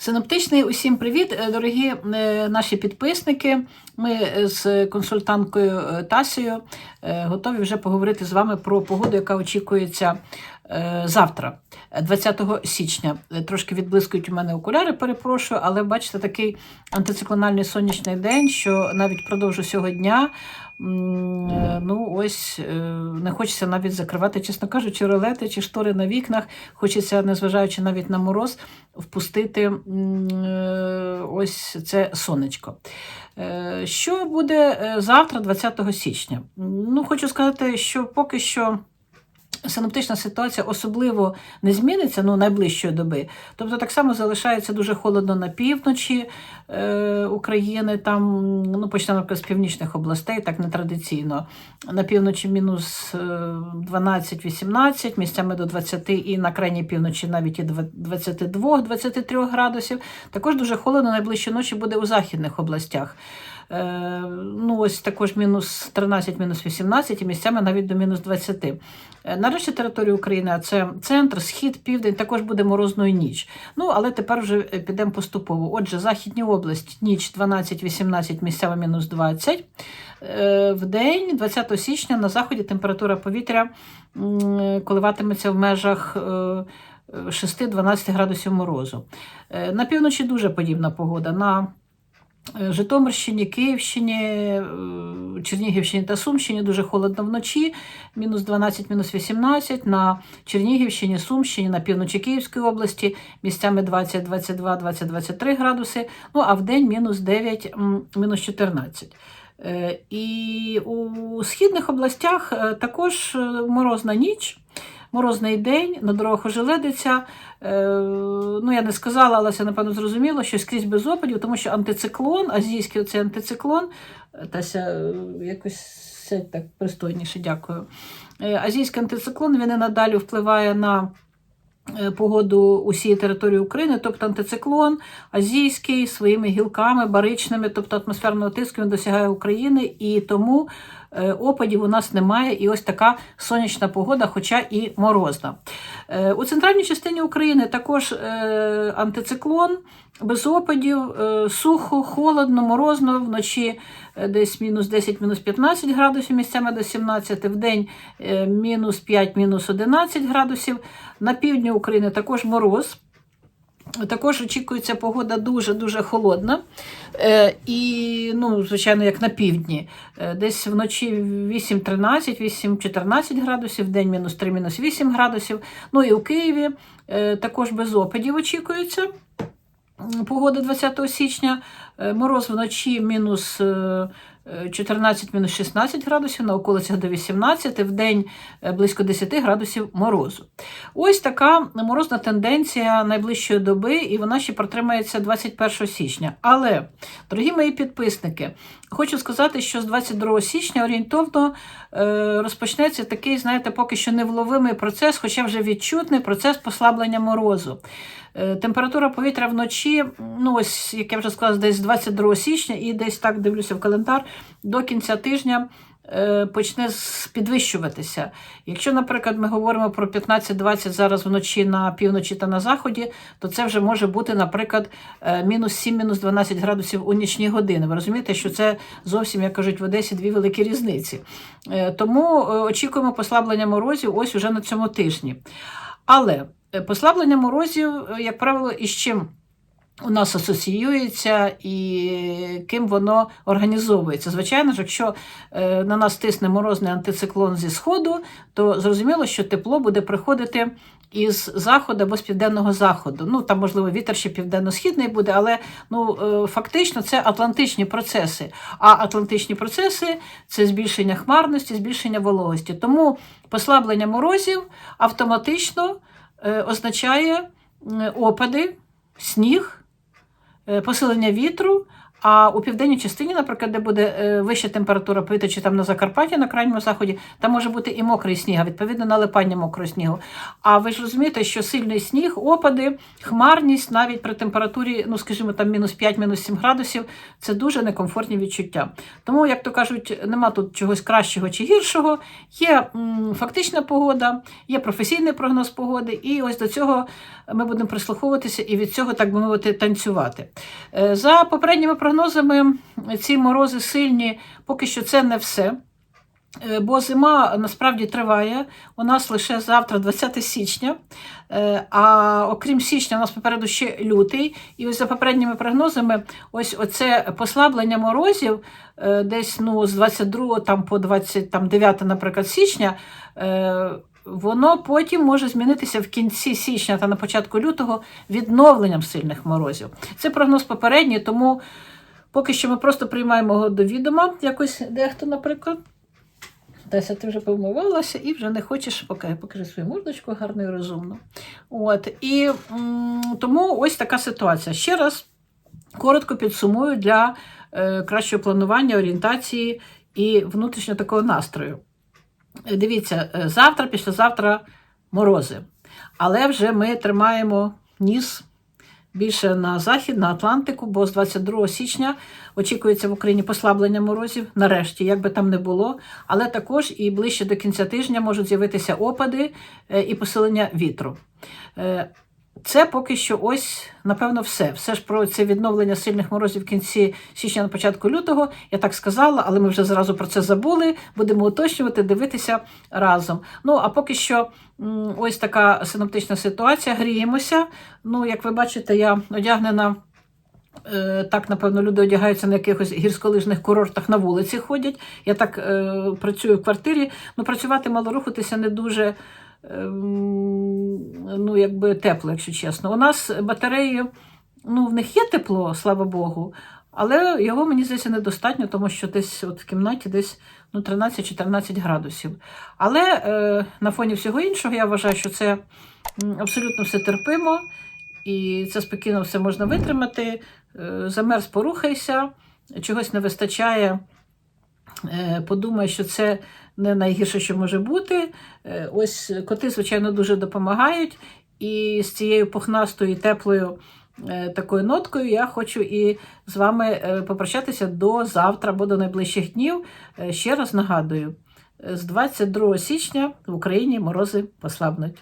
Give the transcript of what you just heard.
Синоптичний усім привіт, е, дорогі е, наші підписники. Ми з консультанткою е, Тасією е, готові вже поговорити з вами про погоду, яка очікується е, завтра, е, 20 січня. Трошки відблискують у мене окуляри, перепрошую, але бачите, такий антициклональний сонячний день, що навіть впродовж усього дня. Ну, ось е, не хочеться навіть закривати, чесно кажучи, ролети чи штори на вікнах. Хочеться, незважаючи навіть на мороз, впустити е, ось це сонечко. Е, Що буде завтра, 20 січня? Ну, хочу сказати, що поки що. Синоптична ситуація особливо не зміниться ну, найближчої доби. Тобто так само залишається дуже холодно на півночі е, України, там, ну, почнемо з північних областей, так нетрадиційно. На півночі мінус е, 12-18, місцями до 20 і на крайній півночі навіть і 22-23 градусів. Також дуже холодно найближчі ночі буде у західних областях. Е, ну, ось також мінус 13, мінус 18 і місцями навіть до мінус 20. Е, Нарешті території України, а це центр, схід, південь, також буде морозною ніч. Ну, але тепер вже е, підемо поступово. Отже, західні області, ніч 12-18, місцями мінус 20. Е, В день, 20 січня, на заході температура повітря коливатиметься в межах. е, 6-12 градусів морозу. На півночі дуже подібна погода. На Житомирщині, Київщині, е, Чернігівщині та Сумщині дуже холодно вночі, мінус 12, мінус 18. На Чернігівщині, Сумщині, на півночі Київської області місцями 20, 22, 20, 23 градуси. Ну а в день мінус 9, мінус 14. Е, І у східних областях е, також е, морозна ніч. Морозний день, на дорогах ожеледиться. Е, ну, я не сказала, але це, напевно, зрозуміло, що скрізь без опадів, тому що антициклон, азійський оцей антициклон, е, Тася е, якось так пристойніше, дякую. Азійський антициклон він і надалі впливає на погоду усієї території України, тобто антициклон азійський своїми гілками, баричними, тобто атмосферного тиску він досягає України, і тому е, опадів у нас немає. І ось така сонячна погода, хоча і морозна. Е, У центральній частині України також е, антициклон, без опадів, е, сухо, холодно, морозно, вночі е, десь мінус 10, мінус 15 градусів, місцями до 17, в день е, мінус 5, мінус 11 градусів. На півдні України також мороз. Також очікується погода дуже-дуже холодна. І, ну, звичайно, як на півдні. Десь вночі 8-13, 8-14 градусів, в день мінус 3, мінус 8 градусів. Ну і у Києві також без опадів очікується. Погода 20 січня, Е, мороз вночі мінус е, е, 14, мінус 16 градусів, на околицях до 18, в день е, близько 10 градусів морозу. Ось така морозна тенденція найближчої доби, і вона ще протримається 21 січня. Але, дорогі мої підписники, хочу сказати, що з 22 січня орієнтовно е, розпочнеться такий, знаєте, поки що невловимий процес, хоча вже відчутний процес послаблення морозу. Е, Температура повітря вночі, ну ось, як я вже сказала, десь 22 січня і десь так дивлюся в календар, до кінця тижня е, почне підвищуватися. Якщо, наприклад, ми говоримо про 15-20 зараз вночі на півночі та на заході, то це вже може бути, наприклад, е, мінус 7, мінус 12 градусів у нічні години. Ви розумієте, що це зовсім, як кажуть в Одесі, дві великі різниці. Тому очікуємо послаблення морозів ось уже на цьому тижні. Але послаблення морозів, е, як правило, із чим у нас асоціюється і ким воно організовується. Звичайно ж, якщо е, на нас тисне морозний антициклон зі сходу, то зрозуміло, що тепло буде приходити із заходу або з південного заходу. Ну там, можливо, вітер ще південно-східний буде, але ну, е, фактично це атлантичні процеси. А атлантичні процеси це збільшення хмарності, збільшення вологості. Тому послаблення морозів автоматично е, означає е, опади, сніг, е, посилення вітру, А у південній частині, наприклад, де буде е, вища температура повітря, чи там на Закарпатті, на крайньому заході, там може бути і мокрий сніг, а відповідно налипання мокрого снігу. А ви ж розумієте, що сильний сніг, опади, хмарність навіть при температурі, ну скажімо, там мінус 5, мінус 7 градусів, це дуже некомфортні відчуття. Тому, як то кажуть, нема тут чогось кращого чи гіршого. Є м, фактична погода, є професійний прогноз погоди, і ось до цього ми будемо прислуховуватися і від цього, так би мовити, танцювати. Е, За попередніми прогнозами, ці морози сильні, поки що це не все. Е, Бо зима насправді триває. У нас лише завтра, 20 січня. Е, А окрім січня, у нас попереду ще лютий. І ось за попередніми прогнозами, ось оце послаблення морозів е, десь ну, з 22 там, по 29, наприклад, січня. Воно потім може змінитися в кінці січня та на початку лютого відновленням сильних морозів. Це прогноз попередній, тому поки що ми просто приймаємо його до відома, якось дехто, наприклад. Тася, ти вже повмивалася і вже не хочеш покажи, покажи свою мордочку гарно і розумно. От, і тому ось така ситуація. Ще раз коротко підсумую для е, кращого планування, орієнтації і внутрішнього такого настрою. Е, Дивіться, е, завтра, післязавтра морози. Але вже ми тримаємо ніс більше на захід, на Атлантику, бо з 22 січня очікується в Україні послаблення морозів, нарешті, як би там не було. Але також і ближче до кінця тижня можуть з'явитися опади е, і посилення вітру. Це поки що ось, напевно, все. Все ж про це відновлення сильних морозів в кінці січня на початку лютого. Я так сказала, але ми вже зразу про це забули. Будемо уточнювати, дивитися разом. Ну, а поки що ось така синоптична ситуація. Гріємося. Ну, як ви бачите, я одягнена. е, Так, напевно, люди одягаються на якихось гірськолижних курортах на вулиці ходять. Я так е, працюю в квартирі. Ну, працювати мало рухатися не дуже ну, якби тепло, якщо чесно. У нас батареї, ну, в них є тепло, слава Богу, але його, мені здається, недостатньо, тому що десь от в кімнаті десь ну, 13-14 градусів. Але е, на фоні всього іншого я вважаю, що це абсолютно все терпимо, і це спокійно все можна витримати. Е, замерз, порухайся, чогось не вистачає. Е, Подумай, що це не найгірше, що може бути. Е, Ось коти, звичайно, дуже допомагають. І з цією пухнастою теплою е, такою ноткою я хочу і з вами попрощатися до завтра або до найближчих днів. Ще раз нагадую: з 22 січня в Україні морози послабнуть.